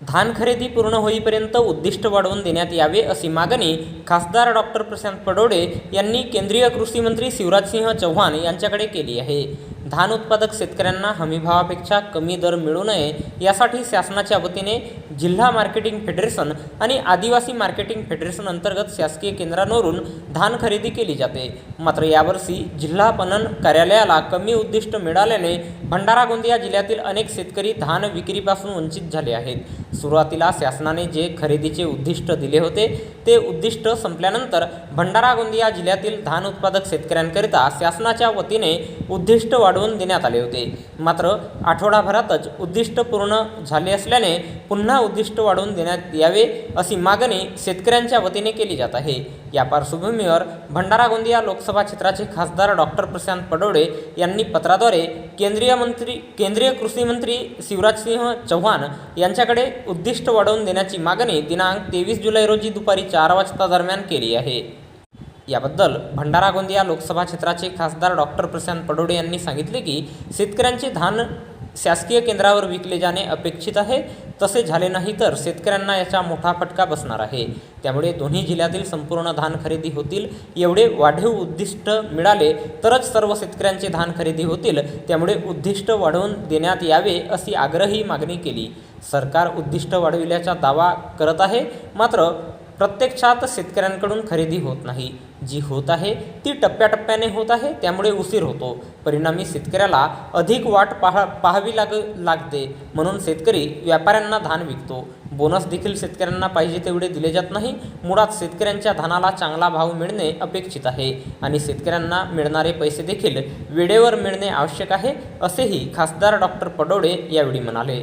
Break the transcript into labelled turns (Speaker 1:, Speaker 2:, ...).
Speaker 1: धान खरेदी पूर्ण होईपर्यंत उद्दिष्ट वाढवून देण्यात यावे अशी मागणी खासदार डॉक्टर प्रशांत पडोडे यांनी केंद्रीय कृषी मंत्री शिवराजसिंह चौहान यांच्याकडे केली आहे. धान उत्पादक शेतकऱ्यांना हमीभावापेक्षा कमी दर मिळू नये यासाठी शासनाच्या वतीने जिल्हा मार्केटिंग फेडरेशन आणि आदिवासी मार्केटिंग फेडरेशन अंतर्गत शासकीय केंद्रांवरून धान खरेदी केली जाते. मात्र यावर्षी जिल्हा पणन कार्यालयाला कमी उद्दिष्ट मिळाल्याने भंडारा गोंदिया जिल्ह्यातील अनेक शेतकरी धान विक्रीपासून वंचित झाले आहेत. सुरुवातीला शासनाने जे खरेदीचे उद्दिष्ट दिले होते ते उद्दिष्ट संपल्यानंतर भंडारा गोंदिया जिल्ह्यातील धान उत्पादक शेतकऱ्यांकरिता शासनाच्या वतीने उद्दिष्ट वाढ वाढवून देण्यात आले होते. मात्र आठवडाभरातच उद्दिष्ट पूर्ण झाले असल्याने पुन्हा उद्दिष्ट वाढवून देण्यात यावे अशी मागणी शेतकऱ्यांच्या वतीने केली जात आहे. या पार्श्वभूमीवर भंडारा गोंदिया लोकसभा क्षेत्राचे खासदार डॉक्टर प्रशांत पडोडे यांनी पत्राद्वारे केंद्रीय मंत्री केंद्रीय कृषी मंत्री शिवराजसिंह चौहान यांच्याकडे उद्दिष्ट वाढवून देण्याची मागणी दिनांक तेवीस जुलै रोजी दुपारी चार वाजता दरम्यान केली आहे. याबद्दल भंडारा गोंदिया लोकसभा क्षेत्राचे खासदार डॉक्टर प्रशांत पडोडे यांनी सांगितले की शेतकऱ्यांचे धान शासकीय केंद्रावर विकले जाणे अपेक्षित आहे. तसे झाले नाही तर शेतकऱ्यांना याचा मोठा फटका बसणार आहे. त्यामुळे दोन्ही जिल्ह्यातील संपूर्ण धान खरेदी होतील. एवढे वाढीव उद्दिष्ट मिळाले तरच सर्व शेतकऱ्यांचे धान खरेदी होतील. त्यामुळे उद्दिष्ट वाढवून देण्यात यावे अशी आग्रही मागणी केली. सरकार उद्दिष्ट वाढविल्याचा दावा करत आहे. मात्र प्रत्यक्षात शेतकऱ्यांकडून खरेदी होत नाही. जी होत आहे ती टप्प्याटप्प्याने होत आहे त्यामुळे उशीर होतो. परिणामी शेतकऱ्याला अधिक वाट पाहा पाहावी लाग लागते. म्हणून शेतकरी व्यापाऱ्यांना धान विकतो. बोनस देखील शेतकऱ्यांना पाहिजे तेवढे दिले जात नाही. मुळात शेतकऱ्यांच्या धानाला चांगला भाव मिळणे अपेक्षित आहे आणि शेतकऱ्यांना मिळणारे पैसे देखील वेळेवर मिळणे आवश्यक आहे असेही खासदार डॉक्टर पडोडे यावेळी म्हणाले.